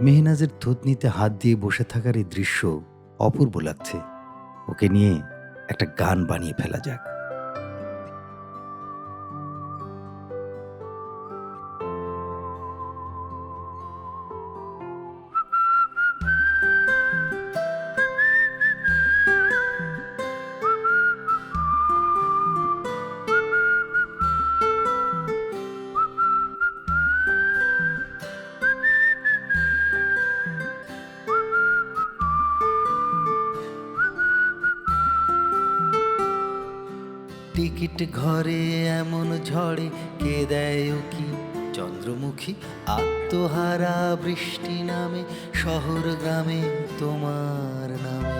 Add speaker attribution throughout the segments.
Speaker 1: মেহনাজের থুতনিতে হাত দিয়ে বসে থাকার এই দৃশ্য অপূর্ব লাগছে। ওকে নিয়ে একটা গান বানিয়ে ফেলা যাক। টিকিট ঘরে এমন ঝড়ে কে দেয় কি? চন্দ্রমুখী আত্মহারা বৃষ্টি নামে, শহর গ্রামে তোমার নামে।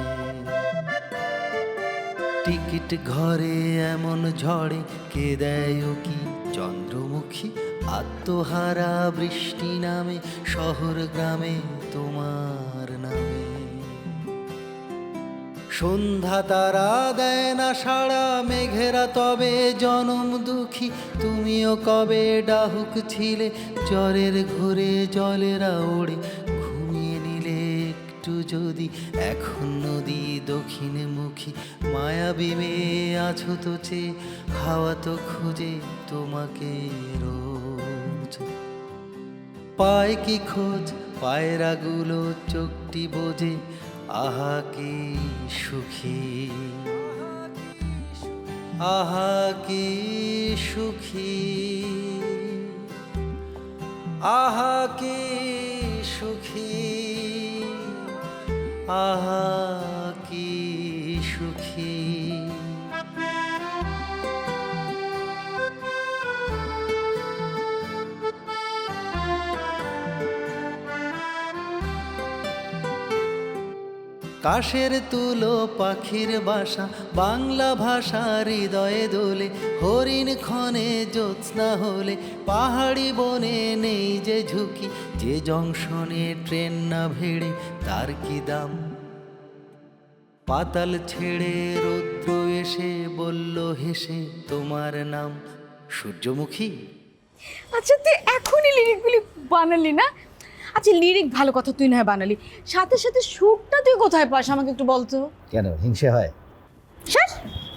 Speaker 1: টিকিট ঘরে এমন ঝড়ে কে দেয় কি? চন্দ্রমুখী আত্মহারা বৃষ্টি নামে, শহর গ্রামে তোমার নামে। সন্ধ্যা তারা দেয় না সাড়া, মেঘেরা তবে জনম দুঃখী। তুমিও কবে ডাহুক ছিলে, জ্বরের ঘুরে জলেরা ওড়ে ঘুমিয়ে নিলে একটু যদি। এখন নদী দক্ষিণে মুখী, মায়াবী মেয়ে আছো তো চেয়ে, হাওয়া তো খুঁজে তোমাকে রোজ। পায় কি খোঁজ পায়রাগুলো চোখটি বোঝে আহা কি সুখী। আহা কি সুখী। আহা কি সুখী। আহা কি সুখী। কাশের তুলো পাখির বাসা, বাংলা ভাষা হৃদয়ে দোলে, হরিণ ক্ষণে জ্যোৎস্না হলে, পাহাড়ি বনে নেই যে ঝুঁকি, যে জংশনে ট্রেন না ভেড়ে, তার কি দাম? পাতাল ছেড়ে রৌদ্র এসে বলল, হেসে তোমার নাম? সূর্যমুখী।
Speaker 2: আচ্ছা তুই এখনই লিরিকগুলি বানালি না? আচ্ছা লিরিক ভালো কথা তুই না হয় বানালি। সাথে সাথে সুরটা তুই কোথায় পাস আমাকে একটু বলতো?
Speaker 3: কেন হিংসে হয়?
Speaker 2: শেষ?